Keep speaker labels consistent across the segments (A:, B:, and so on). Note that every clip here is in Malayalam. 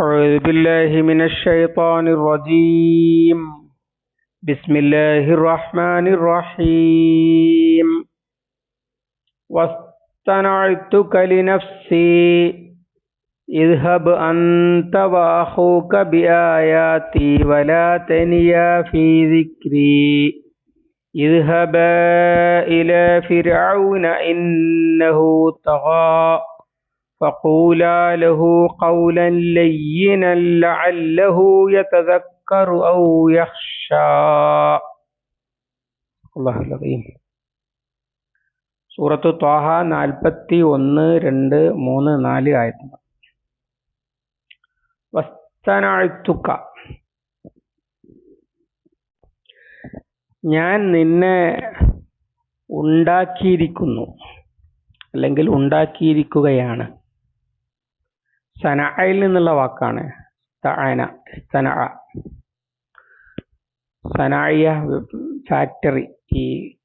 A: أعوذ بالله من الشيطان الرجيم. بسم الله الرحمن الرحيم. واصطنعتك لنفسي. اذهب أنت وأخوك بآياتي ولا تنيا في ذكري. اذهبا إلى فرعون إنه طغى. فقولا له قولا لينا لعله يتذكر أو يخشى الله العظيم സൂറത്ത് ത്വാഹ നാൽപ്പത്തി ഒന്ന് രണ്ട് മൂന്ന് നാല് ആയത്തുകൾ വസ്തനാഴ്ത്തുക്ക ഞാൻ നിന്നെ ഉണ്ടാക്കിയിരിക്കുന്നു അല്ലെങ്കിൽ ഉണ്ടാക്കിയിരിക്കുകയാണ് സനയിൽ നിന്നുള്ള വാക്കാണ്. തഅന സന സനായ ഫാക്ടറി ഈ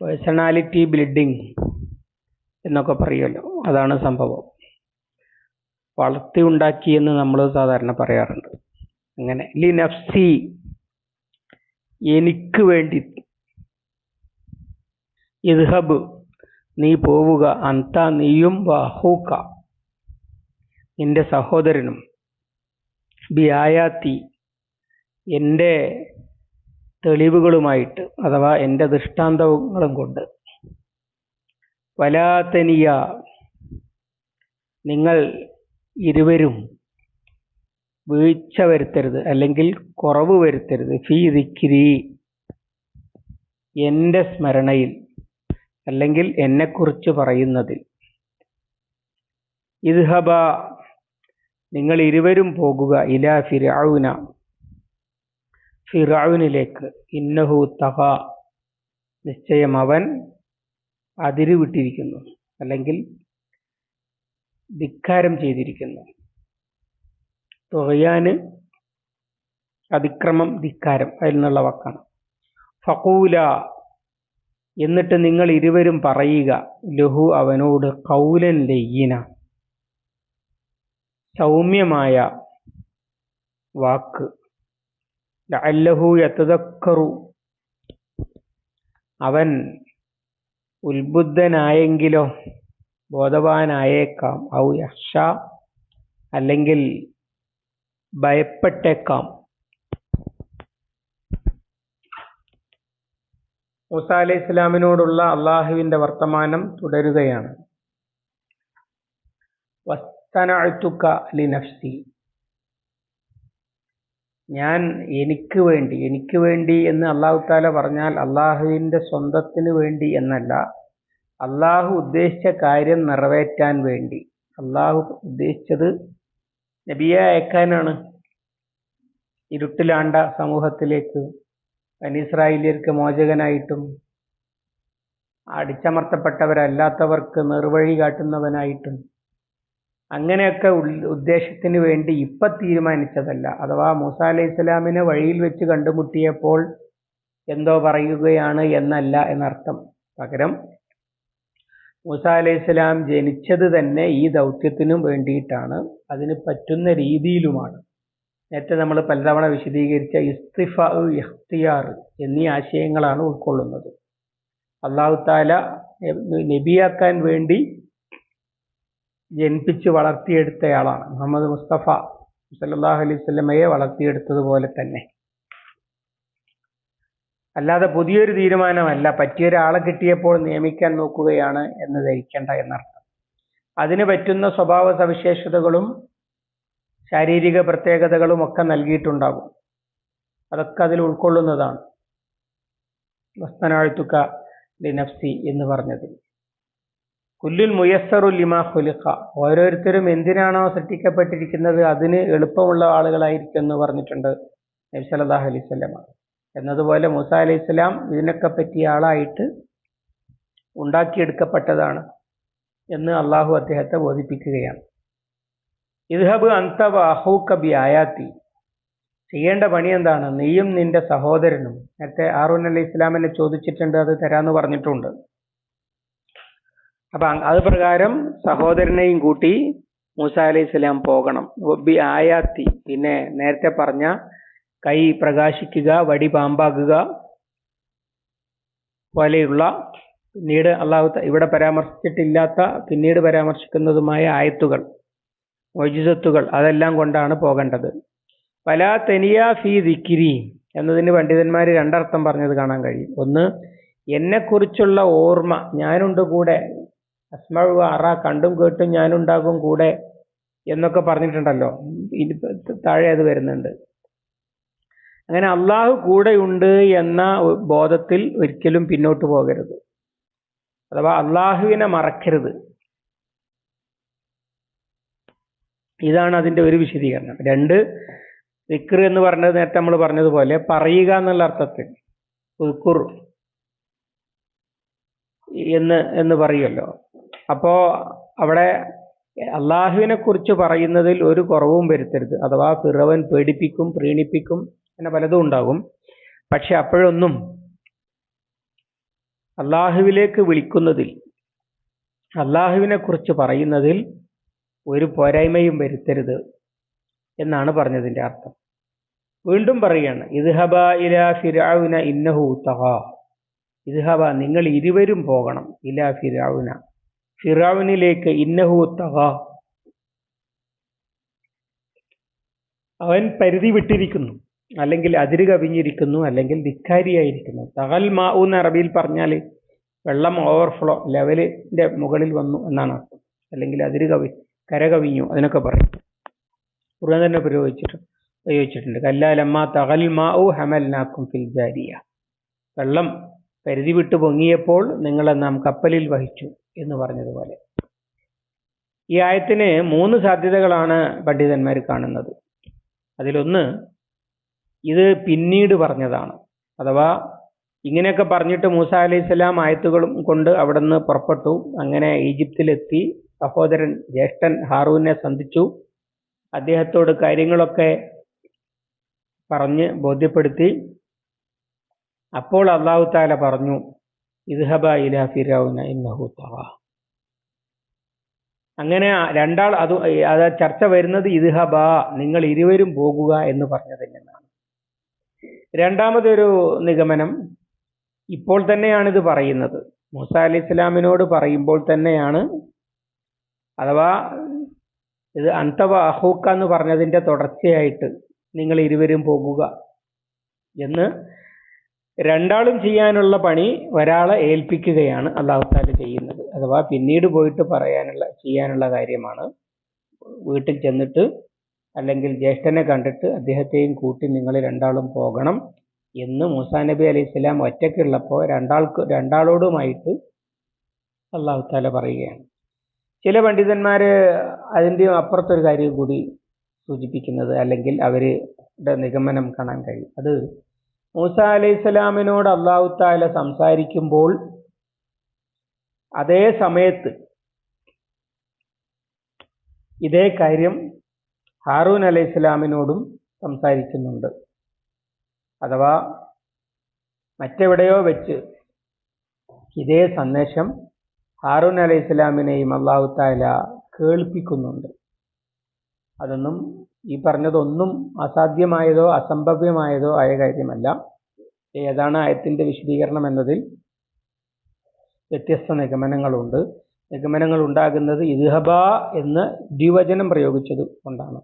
A: പേഴ്സണാലിറ്റി ബിൽഡിംഗ് എന്നൊക്കെ പറയുമല്ലോ. അതാണ് സംഭവം. വളർത്തി ഉണ്ടാക്കി എന്ന് നമ്മൾ സാധാരണ പറയാറുണ്ട്. അങ്ങനെ ലിനഫ്സി എനിക്ക് വേണ്ടി ഇദ്ഹബ് നീ പോവുക അന്ത നീയും വഹൂക്ക. നിന്റെ സഹോദരനും ബി ആയാത്തി എന്റെ തെളിവുകളുമായിട്ട് അഥവാ എന്റെ ദൃഷ്ടാന്തങ്ങളും കൊണ്ട് വലാതനിയ നിങ്ങൾ ഇരുവരും വീഴ്ച വരുത്തരുത് അല്ലെങ്കിൽ കുറവ് വരുത്തരുത്. ഫീ ദിക്രി എന്റെ സ്മരണയിൽ അല്ലെങ്കിൽ എന്നെക്കുറിച്ച് പറയുന്നതിൽ. ഇദ്ഹബ നിങ്ങൾ ഇരുവരും പോകുക ഇല ഫിറൌന ഫിറൌനിലേക്ക് ഇന്നഹു തഹ. നിശ്ചയം അവൻ അതിരുവിട്ടിരിക്കുന്നു അല്ലെങ്കിൽ ധിക്കാരം ചെയ്തിരിക്കുന്നു. തുകയാന് അതിക്രമം ധിക്കാരം. അതിൽ നിന്നുള്ള വാക്കാണ്. ഫക്കൂല എന്നിട്ട് നിങ്ങൾ ഇരുവരും പറയുക ലഹു അവനോട് കൗലൻ ലയ്യന സൗമ്യമായ വാക്ക്. ലഅല്ലഹു യതദക്കറു. അവൻ ഉത്ബുദ്ധനായെങ്കിലോ ബോധവാനായേക്കാം. ഔ യക്ഷ അല്ലെങ്കിൽ ഭയപ്പെട്ടേക്കാം. മൂസ അലൈഹി ഇസ്ലാമിനോടുള്ള അള്ളാഹുവിന്റെ വർത്തമാനം തുടരുകയാണ്. വസ്തനഅ്തുക ലിനഫ്സി ഞാൻ എനിക്ക് വേണ്ടി എനിക്ക് വേണ്ടി എന്ന് അള്ളാഹു താല പറഞ്ഞാൽ അള്ളാഹുവിന്റെ സ്വന്തത്തിന് വേണ്ടി എന്നല്ല. അള്ളാഹു ഉദ്ദേശിച്ച കാര്യം നിറവേറ്റാൻ വേണ്ടി. അള്ളാഹു ഉദ്ദേശിച്ചത് നബിയെ അയക്കാനാണ്. ഇരുട്ടിലാണ്ട സമൂഹത്തിലേക്ക് അനിസ്രായേലിയർക്ക് മോചകനായിട്ടും അടിച്ചമർത്തപ്പെട്ടവരല്ലാത്തവർക്ക് നിർവഴി കാട്ടുന്നവനായിട്ടും അങ്ങനെയൊക്കെ ഉദ്ദേശത്തിന് വേണ്ടി ഇപ്പൊ തീരുമാനിച്ചതല്ല. അഥവാ മൂസ അലൈഹി ഇസ്ലാമിനെ വഴിയിൽ വെച്ച് കണ്ടുമുട്ടിയപ്പോൾ എന്തോ പറയുകയാണ് എന്നല്ല എന്നർത്ഥം. പകരം മൂസ അലൈഹി ഇസ്ലാം ജനിച്ചത് തന്നെ ഈ ദൗത്യത്തിനും വേണ്ടിയിട്ടാണ്. അതിന് പറ്റുന്ന രീതിയിലുമാണ്. നേരത്തെ നമ്മൾ പലതവണ വിശദീകരിച്ച ഇസ്തിഫ ഇഖ്തിയാർ എന്നീ ആശയങ്ങളാണ് ഉൾക്കൊള്ളുന്നത്. അള്ളാഹു താല നബിയാക്കാൻ വേണ്ടി ജനിപ്പിച്ച് വളർത്തിയെടുത്തയാളാണ്. മുഹമ്മദ് മുസ്തഫ സല്ലാഹു അലൈഹി സ്വലമയെ വളർത്തിയെടുത്തതുപോലെ തന്നെ. അല്ലാതെ പുതിയൊരു തീരുമാനമല്ല. പറ്റിയ ഒരാളെ കിട്ടിയപ്പോൾ നിയമിക്കാൻ നോക്കുകയാണ് എന്ന് ധരിക്കേണ്ട എന്നർത്ഥം. അതിന് പറ്റുന്ന സ്വഭാവ സവിശേഷതകളും ശാരീരിക പ്രത്യേകതകളും ഒക്കെ നൽകിയിട്ടുണ്ടാകും. അതൊക്കെ അതിൽ ഉൾക്കൊള്ളുന്നതാണ്. വസ്തനാഴ്ത്തുക്ക ലിനഫ്സി എന്ന് പറഞ്ഞതിൽ. കുല്ലുൽ മുയസ്സറു ലിമാ ഹുലിഖ ഓരോരുത്തരും എന്തിനാണോ സൃഷ്ടിക്കപ്പെട്ടിരിക്കുന്നത്? അതിന് എളുപ്പമുള്ള ആളുകളായിരിക്കും എന്ന് പറഞ്ഞിട്ടുണ്ട് നബി സല്ലല്ലാഹു അലൈഹി വസല്ലമ എന്നതുപോലെ മൂസ അലൈഹി സ്വലാം ഇതിനൊക്കെ പറ്റിയ ആളായിട്ട് ഉണ്ടാക്കിയെടുക്കപ്പെട്ടതാണ് എന്ന് അള്ളാഹു അദ്ദേഹത്തെ ബോധിപ്പിക്കുകയാണ്. ഇദ്ഹബ് അന്തവ അഹൂക്ക ബി ആയാത്തി. ചെയ്യേണ്ട പണി എന്താണ്? നീയും നിന്റെ സഹോദരനും. നേരത്തെ ആറൂൻ അലൈഹി ഇസ്ലാമിനെ ചോദിച്ചിട്ടുണ്ട് അത് തരാന്ന് പറഞ്ഞിട്ടുണ്ട്. അപ്പൊ അത് പ്രകാരം സഹോദരനെയും കൂട്ടി മൂസ അലൈഹി സ്വലാം പോകണം. വബി ആയാത്തി. പിന്നെ നേരത്തെ പറഞ്ഞ കൈ പ്രകാശിക്കുക വടി പാമ്പാകുക പോലെയുള്ള പിന്നീട് അള്ളാഹു ഇവിടെ പരാമർശിച്ചിട്ടില്ലാത്ത പിന്നീട് പരാമർശിക്കുന്നതുമായ ആയത്തുകൾ മൊജിസത്തുകൾ അതെല്ലാം കൊണ്ടാണ് പോകേണ്ടത്. പല തെനിയ ഫി ദിക്കിരി എന്നതിന് പണ്ഡിതന്മാർ രണ്ടർത്ഥം പറഞ്ഞത് കാണാൻ കഴിയും. ഒന്ന് എന്നെക്കുറിച്ചുള്ള ഓർമ്മ ഞാനുണ്ട് കൂടെ അസ്മഴ് അറ കണ്ടും കേട്ടും ഞാനുണ്ടാകും കൂടെ എന്നൊക്കെ പറഞ്ഞിട്ടുണ്ടല്ലോ. ഇനി താഴെ അത് വരുന്നുണ്ട്. അങ്ങനെ അള്ളാഹു കൂടെയുണ്ട് എന്ന ബോധത്തിൽ ഒരിക്കലും പിന്നോട്ട് പോകരുത്. അഥവാ അള്ളാഹുവിനെ മറക്കരുത്. ഇതാണ് അതിന്റെ ഒരു വിശദീകരണം. രണ്ട് വിക്ർ എന്ന് പറഞ്ഞത് നേരത്തെ നമ്മൾ പറഞ്ഞതുപോലെ പറയുക എന്നുള്ള അർത്ഥത്തിൽ. ഉൾക്കുർ എന്ന് എന്ന് പറയുമല്ലോ. അപ്പോ അവിടെ അള്ളാഹുവിനെ കുറിച്ച് പറയുന്നതിൽ ഒരു കുറവും വരുത്തരുത്. അഥവാ ഫിറവൻ പേടിപ്പിക്കും പ്രീണിപ്പിക്കും അങ്ങനെ പലതും ഉണ്ടാകും. പക്ഷെ അപ്പോഴൊന്നും അള്ളാഹുവിലേക്ക് വിളിക്കുന്നതിൽ അള്ളാഹുവിനെ കുറിച്ച് പറയുന്നതിൽ ഒരു പോരായ്മയും വരുത്തരുത് എന്നാണ് പറഞ്ഞതിന്റെ അർത്ഥം. വീണ്ടും പറയുകയാണ് ഇദ്ഹബ ഇല ഫിരാവുന ഇന്നഹു തഹ. ഇദ്ഹബ നിങ്ങൾ ഇരുവരും പോകണം ഇല ഫിറൌന ഫിറൌനിലേക്ക് ഇന്നഹു തവ. അവൻ പരിധി വിട്ടിരിക്കുന്നു. അല്ലെങ്കിൽ അതിര് കവിഞ്ഞിരിക്കുന്നു അല്ലെങ്കിൽ ധിക്കാരിയായിരിക്കുന്നു. തകൽ മാവു എന്ന് അറബിയിൽ പറഞ്ഞാൽ വെള്ളം ഓവർഫ്ലോ ലെവലിന്റെ മുകളിൽ വന്നു എന്നാണ് അർത്ഥം. അല്ലെങ്കിൽ അതിര് കവി കര കവിഞ്ഞു അതിനൊക്കെ പറയും. ഖുർആൻ തന്നെ പ്രയോഗിച്ചിട്ട് പ്രയോഗിച്ചിട്ടുണ്ട്. കല്ലാലമ്മ തകൽ മാവു ഹമൽനാക്കും ഫിൽ ജാരിയ. വെള്ളം പരിധി വിട്ടു പൊങ്ങിയപ്പോൾ നിങ്ങളെ നാം കപ്പലിൽ വഹിച്ചു എന്ന് പറഞ്ഞതുപോലെ. ഈ ആയത്തിന് മൂന്ന് സാധ്യതകളാണ് പണ്ഡിതന്മാർ കാണുന്നത്. അതിലൊന്ന് ഇത് പിന്നീട് പറഞ്ഞതാണ്. അഥവാ ഇങ്ങനെയൊക്കെ പറഞ്ഞിട്ട് മൂസ അലൈഹി സ്വലാം ആയത്തുകളും കൊണ്ട് അവിടുന്ന് പുറപ്പെട്ടു. അങ്ങനെ ഈജിപ്തിലെത്തി സഹോദരൻ ജ്യേഷ്ഠൻ ഹാറൂനെ സന്ധിച്ചു. അദ്ദേഹത്തോട് കാര്യങ്ങളൊക്കെ പറഞ്ഞ് ബോധ്യപ്പെടുത്തി. അപ്പോൾ അള്ളാഹു താല പറഞ്ഞു ഇദ്ഹബ ഇല ഫിറൗന ഇന്നഹു തവ അങ്ങനെ രണ്ടാൾ അത് അത് ചർച്ച വരുന്നത് ഇദ്ഹബ നിങ്ങൾ ഇരുവരും പോകുക എന്ന് പറഞ്ഞതിൽ നിന്നാണ്. രണ്ടാമതൊരു നിഗമനം ഇപ്പോൾ തന്നെയാണ് ഇത് പറയുന്നത്. മൂസ അലി ഇസ്ലാമിനോട് പറയുമ്പോൾ തന്നെയാണ് അഥവാ ഇത് അന്തവ അഹൂക്ക എന്ന് പറഞ്ഞതിന്റെ തുടർച്ചയായിട്ട് നിങ്ങൾ ഇരുവരും പോകുക എന്ന് രണ്ടാളും ചെയ്യാനുള്ള പണി ഒരാളെ ഏൽപ്പിക്കുകയാണ് അള്ളാഹു താല ചെയ്യുന്നത്. അഥവാ പിന്നീട് പോയിട്ട് പറയാനുള്ള ചെയ്യാനുള്ള കാര്യമാണ്. വീട്ടിൽ ചെന്നിട്ട് അല്ലെങ്കിൽ ജ്യേഷ്ഠനെ കണ്ടിട്ട് അദ്ദേഹത്തെയും കൂട്ടി നിങ്ങൾ രണ്ടാളും പോകണം എന്ന് മൂസാ നബി അലൈഹി സ്വലാം ഒറ്റയ്ക്കുള്ളപ്പോൾ രണ്ടാൾക്ക് രണ്ടാളോടുമായിട്ട് അള്ളാഹു താല പറയുകയാണ്. ചില പണ്ഡിതന്മാര് അതിന്റെ അപ്പുറത്തൊരു കാര്യം കൂടി സൂചിപ്പിക്കുന്നത് അല്ലെങ്കിൽ അവരുടെ നിഗമനം കാണാൻ കഴിയും. അത് മൂസ അലൈഹി സ്വലാമിനോട് അള്ളാഹു താല സംസാരിക്കുമ്പോൾ അതേ സമയത്ത് ഇതേ കാര്യം ഹാറൂൻ അലൈഹി സ്വലാമിനോടും സംസാരിക്കുന്നുണ്ട്. അഥവാ മറ്റെവിടെയോ വെച്ച് ഇതേ സന്ദേശം ഹാറൂൻ അലൈഹി സ്വലാമിനെയും അള്ളാഹു താല കേൾപ്പിക്കുന്നുണ്ട്. അതൊന്നും ഈ പറഞ്ഞതൊന്നും അസാധ്യമായതോ അസംഭവ്യമായതോ ആയ കാര്യമല്ല. ഏതാണ് ആയത്തിന്റെ വിശദീകരണം എന്നതിൽ വ്യത്യസ്ത നിഗമനങ്ങളുണ്ട്. നിഗമനങ്ങൾ ഉണ്ടാകുന്നത് ഇദ്ഹബ എന്ന് ദ്വിവചനം പ്രയോഗിച്ചത് കൊണ്ടാണ്.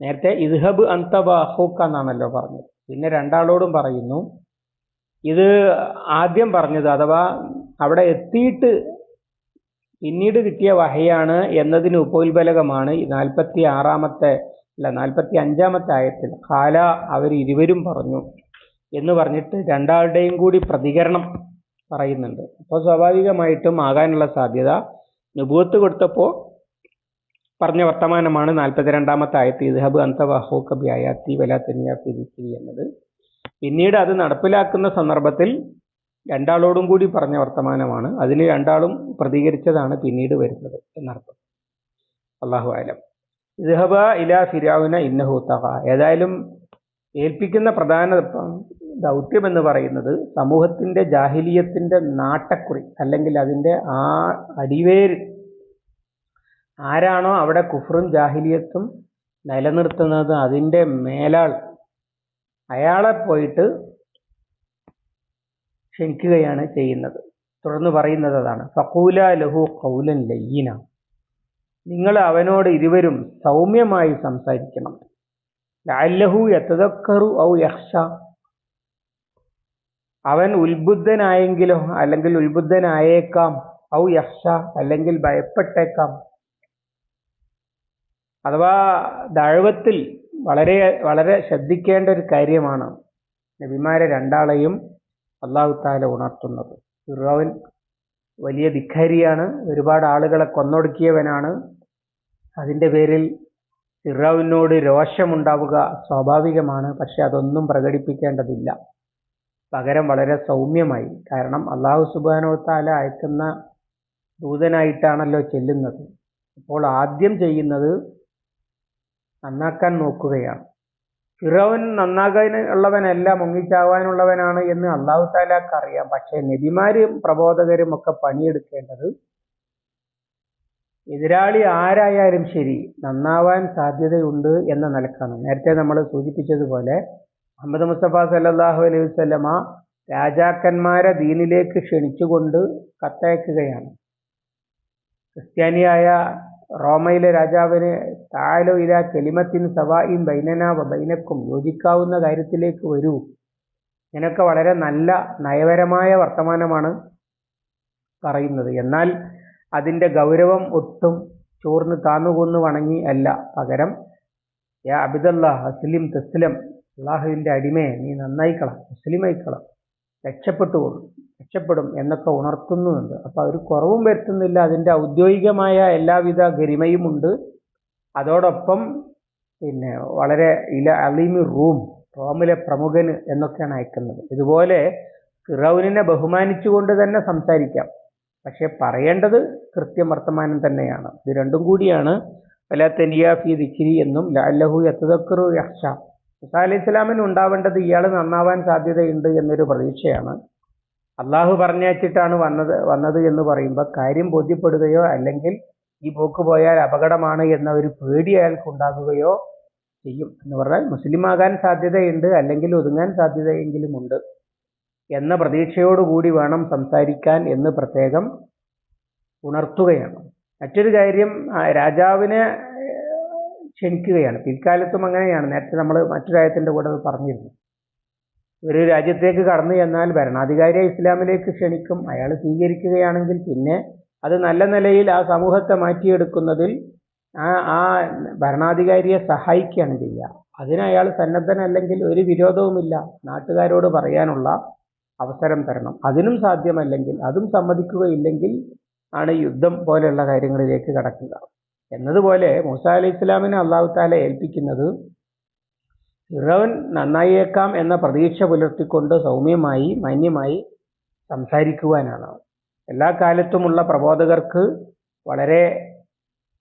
A: നേരത്തെ ഇദ്ഹബ് അന്തബാഹുക്ക എന്നാണല്ലോ പറഞ്ഞത്. പിന്നെ രണ്ടാളോടും പറയുന്നു ഇത് ആദ്യം പറഞ്ഞത് അഥവാ അവിടെ എത്തിയിട്ട് പിന്നീട് കിട്ടിയ വഹയാണ് എന്നതിന് ഉപോത്ബലകമാണ് നാൽപ്പത്തി ആറാമത്തെ അല്ല നാൽപ്പത്തി അഞ്ചാമത്തെ ആയത്തിൽ ഖാല അവർ ഇരുവരും പറഞ്ഞു എന്ന് പറഞ്ഞിട്ട് രണ്ടാളുടെയും കൂടി പ്രതികരണം പറയുന്നുണ്ട്. അപ്പോൾ സ്വാഭാവികമായിട്ടും ആകാനുള്ള സാധ്യത നുപൂത്ത് കൊടുത്തപ്പോൾ പറഞ്ഞ വർത്തമാനമാണ് നാൽപ്പത്തിരണ്ടാമത്തെ ആയത്ത് ഇദ്ഹബ് അന്തവഹൂക്ക ബിയായാത്തി വല തനിയാത്തി എന്നത്. പിന്നീട് അത് നടപ്പിലാക്കുന്ന സന്ദർഭത്തിൽ രണ്ടാളോടും കൂടി പറഞ്ഞ വർത്തമാനമാണ്. അതിന് രണ്ടാളും പ്രതികരിച്ചതാണ് പിന്നീട് വരുന്നത് എന്നർത്ഥം. അള്ളാഹു ആലം. ഇദ്ഹബ ഇല ഫിരാവുന ഇന്നഹു തഹ ഏതായാലും ഏൽപ്പിക്കുന്ന പ്രധാന ദൗത്യം എന്ന് പറയുന്നത് സമൂഹത്തിന്റെ ജാഹിലിയത്തിന്റെ നാട്ടക്കുറി അല്ലെങ്കിൽ അതിന്റെ ആ അടിവേര്. ആരാണോ അവിടെ കുഫറും ജാഹിലിയത്തും നിലനിർത്തുന്നത് അതിന്റെ മേലാൾ. അയാളെ പോയിട്ട് ക്ഷണിക്കുകയാണ് ചെയ്യുന്നത്. തുടർന്ന് പറയുന്നത് അതാണ്. ഫക്കൂല ലഹു കൗലൻ ലയ്യന. നിങ്ങൾ അവനോട് ഇരുവരും സൗമ്യമായി സംസാരിക്കണം. ലാല്ലഹു യതദക്കറു ഔ യഹ്ഷ. അവൻ ഉത്ബുദ്ധനായെങ്കിലോ അല്ലെങ്കിൽ ഉത്ബുദ്ധനായേക്കാം ഔ യഹ്ഷ അല്ലെങ്കിൽ ഭയപ്പെട്ടേക്കാം. അഥവാ ദഴവത്തിൽ വളരെ വളരെ ശ്രദ്ധിക്കേണ്ട ഒരു കാര്യമാണ് നബിമാരെ രണ്ടാളെയും അള്ളാഹു താല ഉണർത്തുന്നത്. ഫിറോവൻ വലിയ ധിക്കാരിയാണ്. ഒരുപാട് ആളുകളെ കൊന്നൊടുക്കിയവനാണ്. അതിന്റെ പേരിൽ ഫിറാവിനോട് രോഷമുണ്ടാവുക സ്വാഭാവികമാണ്. പക്ഷെ അതൊന്നും പ്രകടിപ്പിക്കേണ്ടതില്ല. പകരം വളരെ സൗമ്യമായി. കാരണം അള്ളാഹു സുബാനോ താല അയക്കുന്ന ദൂതനായിട്ടാണല്ലോ ചെല്ലുന്നത്. അപ്പോൾ ആദ്യം ചെയ്യുന്നത് നന്നാക്കാൻ നോക്കുകയാണ്. ഫിറോവൻ നന്നാകാൻ ഉള്ളവനല്ല മുങ്ങിച്ചാവാനുള്ളവനാണ് എന്ന് അള്ളാഹു താലാക്ക് അറിയാം. പക്ഷെ നബിമാരും പ്രബോധകരും ഒക്കെ പണിയെടുക്കേണ്ടത് എതിരാളി ആരായാലും ശരി നന്നാവാൻ സാധ്യതയുണ്ട് എന്ന നിലക്കാണ്. നേരത്തെ നമ്മൾ സൂചിപ്പിച്ചതുപോലെ മുഹമ്മദ് മുസ്തഫ സല്ലാഹു അലൈഹി വസല്ലമ രാജാക്കന്മാരെ ദീനിലേക്ക് ക്ഷണിച്ചുകൊണ്ട് കത്തയക്കുകയാണ്. ക്രിസ്ത്യാനിയായ റോമയിലെ രാജാവിന് താലോ ഇല കെലിമത്തിൻ സവായിൻ ബൈനന ബൈനക്കും യോജിക്കാവുന്ന കാര്യത്തിലേക്ക് വരൂ. ഇതിനൊക്കെ വളരെ നല്ല നയപരമായ വർത്തമാനമാണ് പറയുന്നത്. എന്നാൽ അതിന്റെ ഗൗരവം ഒട്ടും ചോർന്ന് താന്നുകൊന്ന് വണങ്ങി അല്ല. പകരം യാ അബിദല്ലാ അസ്ലിം തസ്ലം അള്ളാഹുവിന്റെ അടിമയെ നീ നന്നായിക്കളാം മുസ്ലിമായിക്കളാം രക്ഷപ്പെട്ടുകൊള്ളു. രക്ഷപ്പെടും എന്നൊക്കെ ഉണർത്തുന്നുണ്ട്. അപ്പോൾ ഒരു കുറവും വരുത്തുന്നില്ല. അതിന്റെ ഔദ്യോഗികമായ എല്ലാവിധ ഗരിമയുമുണ്ട്. അതോടൊപ്പം പിന്നെ വളരെ ഇല അലീമി റൂം റോമിലെ പ്രമുഖന് എന്നൊക്കെയാണ് അയക്കുന്നത്. ഇതുപോലെ ഫിറൌനിനെ ബഹുമാനിച്ചുകൊണ്ട് തന്നെ സംസാരിക്കാം. പക്ഷേ പറയേണ്ടത് കൃത്യം വർത്തമാനം തന്നെയാണ്. ഇത് രണ്ടും കൂടിയാണ്. വല തെനിയാഫി ദിക്കിരി എന്നും ലാലഹു യത്തദക്കറു യഹ്ഷ മുസാ അലൈഹി ഇസ്ലാമിന് ഉണ്ടാവേണ്ടത് ഇയാൾ നന്നാവാൻ സാധ്യതയുണ്ട് എന്നൊരു പ്രതീക്ഷയാണ്. അള്ളാഹു പറഞ്ഞയച്ചിട്ടാണ് വന്നത് വന്നത് എന്ന് പറയുമ്പോൾ കാര്യം ബോധ്യപ്പെടുകയോ അല്ലെങ്കിൽ ഈ പോക്ക് പോയാൽ അപകടമാണ് എന്ന ഒരു പേടി അയാൾക്ക് ഉണ്ടാകുകയോ ചെയ്യും എന്ന് പറഞ്ഞാൽ മുസ്ലിം ആകാൻ സാധ്യതയുണ്ട് അല്ലെങ്കിൽ ഒതുങ്ങാൻ സാധ്യതയെങ്കിലും ഉണ്ട് എന്ന പ്രതീക്ഷയോടുകൂടി വേണം സംസാരിക്കാൻ എന്ന് പ്രത്യേകം ഉണർത്തുകയാണ്. മറ്റൊരു കാര്യം രാജാവിനെ ക്ഷണിക്കുകയാണ്. പിൽക്കാലത്തും അങ്ങനെയാണ്. നേരത്തെ നമ്മൾ മറ്റു രാജ്യത്തിന്റെ കൂടെ അത് പറഞ്ഞിരുന്നു. ഒരു രാജ്യത്തേക്ക് കടന്നു ചെന്നാൽ ഭരണാധികാരിയെ ഇസ്ലാമിലേക്ക് ക്ഷണിക്കും. അയാൾ സ്വീകരിക്കുകയാണെങ്കിൽ പിന്നെ അത് നല്ല നിലയിൽ ആ സമൂഹത്തെ മാറ്റിയെടുക്കുന്നതിൽ ആ ആ ഭരണാധികാരിയെ സഹായിക്കുകയാണ് ചെയ്യുക. അതിന് അയാൾ സന്നദ്ധനല്ലെങ്കിൽ ഒരു വിരോധവുമില്ല. നാട്ടുകാരോട് പറയാനുള്ള അവസരം തരണം. അതിനും സാധ്യമല്ലെങ്കിൽ അതും സമ്മതിക്കുകയില്ലെങ്കിൽ ആണ് യുദ്ധം പോലെയുള്ള കാര്യങ്ങളിലേക്ക് കടക്കുക. എന്നതുപോലെ മൂസ അലൈഹി ഇസ്ലാമിനെ അള്ളാഹു താല ഏൽപ്പിക്കുന്നത് ഫിറോൻ നന്നായേക്കാം എന്ന പ്രതീക്ഷ പുലർത്തിക്കൊണ്ട് സൗമ്യമായി മാന്യമായി സംസാരിക്കുവാനാണ്. എല്ലാ കാലത്തുമുള്ള പ്രബോധകർക്ക് വളരെ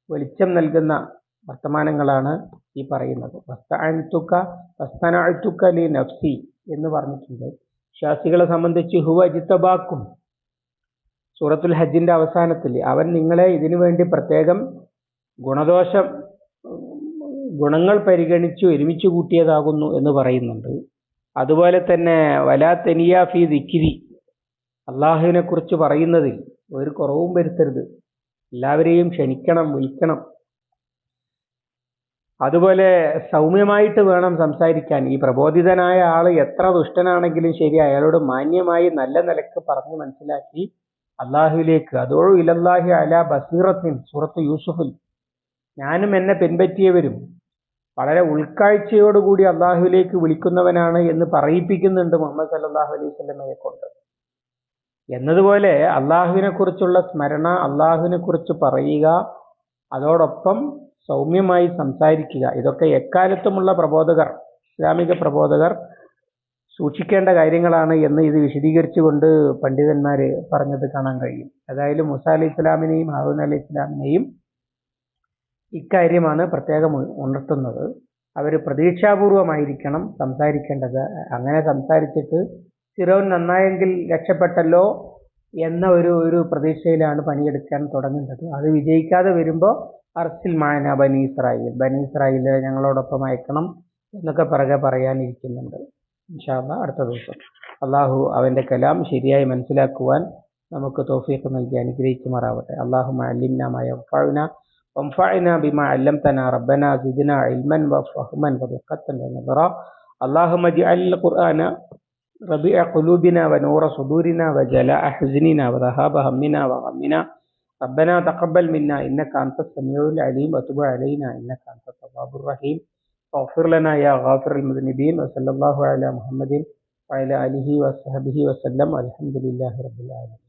A: വെളിച്ചം നൽകുന്ന വർത്തമാനങ്ങളാണ് ഈ പറയുന്നത്. ലി നഫ്സി എന്ന് പറഞ്ഞിട്ടുണ്ട്. വിശ്വാസികളെ സംബന്ധിച്ച് ഹുവ ജിത്തബാക്കും സൂറത്തുൽ ഹജ്ജിന്റെ അവസാനത്തിൽ അവൻ നിങ്ങളെ ഇതിനു വേണ്ടി പ്രത്യേകം ഗുണദോഷം ഗുണങ്ങൾ പരിഗണിച്ച് ഒരുമിച്ച് കൂട്ടിയതാകുന്നു എന്ന് പറയുന്നുണ്ട്. അതുപോലെ തന്നെ വലാ തെനിയ ഫി ദിക്കിരി അള്ളാഹുവിനെ കുറിച്ച് പറയുന്നതിൽ ഒരു കുറവും വരുത്തരുത്. എല്ലാവരെയും ക്ഷണിക്കണം വിളിക്കണം. അതുപോലെ സൗമ്യമായിട്ട് വേണം സംസാരിക്കാൻ. ഈ പ്രബോധിതനായ ആൾ എത്ര ദുഷ്ടനാണെങ്കിലും ശരി അയാളോട് മാന്യമായി നല്ല നിലയ്ക്ക് പറഞ്ഞ് മനസ്സിലാക്കി അള്ളാഹുവിലേക്ക്. അതോ ഇലല്ലാഹി അല ബസീറത്തിൻ സൂറത്ത് യൂസുഫിൽ. ഞാനും എന്നെ പിൻപറ്റിയവരും വളരെ ഉൾക്കാഴ്ചയോടുകൂടി അള്ളാഹുവിലേക്ക് വിളിക്കുന്നവനാണ് എന്ന് പറയിപ്പിക്കുന്നുണ്ട് മുഹമ്മദ് സല്ലാഹു അലൈഹി സ്വലമയെ കൊണ്ട്. എന്നതുപോലെ അള്ളാഹുവിനെ കുറിച്ചുള്ള സ്മരണ അള്ളാഹുവിനെ കുറിച്ച് പറയുക അതോടൊപ്പം സൗമ്യമായി സംസാരിക്കുക. ഇതൊക്കെ എക്കാലത്തുമുള്ള പ്രബോധകർ ഇസ്ലാമിക പ്രബോധകർ സൂക്ഷിക്കേണ്ട കാര്യങ്ങളാണ് എന്ന് ഇത് വിശദീകരിച്ചുകൊണ്ട് പണ്ഡിതന്മാർ പറഞ്ഞത് കാണാൻ കഴിയും. അതായത് മുസ അലി ഇസ്ലാമിനെയും ഹാറൂൻ അലി ഇസ്ലാമിനെയും ഇക്കാര്യമാണ് പ്രത്യേകം ഉണർത്തുന്നത്. അവർ പ്രതീക്ഷാപൂർവമായിരിക്കണം സംസാരിക്കേണ്ടത്. അങ്ങനെ സംസാരിച്ചിട്ട് ഫിറോൻ നന്നായെങ്കിൽ രക്ഷപ്പെട്ടല്ലോ എന്ന ഒരു ഒരു പ്രതീക്ഷയിലാണ് പണിയെടുക്കാൻ തുടങ്ങുന്നത് അത് വിജയിക്കാതെ വരുമ്പോൾ അർസിൽ മാന ബനി ഇസ്രായേൽ. ബനി ഇസ്രായേൽ ഞങ്ങളോടൊപ്പം അയക്കണം എന്നൊക്കെ പിറകെ പറയാനിരിക്കുന്നുണ്ട്. ഇൻഷാല്ല അടുത്ത ദിവസം. അള്ളാഹു അവന്റെ കലാം ശരിയായി മനസ്സിലാക്കുവാൻ നമുക്ക് തോഫിയൊക്കെ നൽകി അനുഗ്രഹിക്കുമാറാവട്ടെ. അള്ളാഹു അല്ലിംന യൻഫഉന وانفعنا بما علمتنا ربنا زدنا علما وفهما ودقة ونظرا اللهم اجعل القرآن ربيع قلوبنا ونور صدورنا وجلاء حزننا وذهاب همنا وغمنا ربنا تقبل منا إنك أنت السميع العليم وتب علينا إنك أنت التواب الرحيم واغفر لنا يا غافر المذنبين وصلى الله على محمد وعلى آله وصحبه وسلم والحمد لله رب العالمين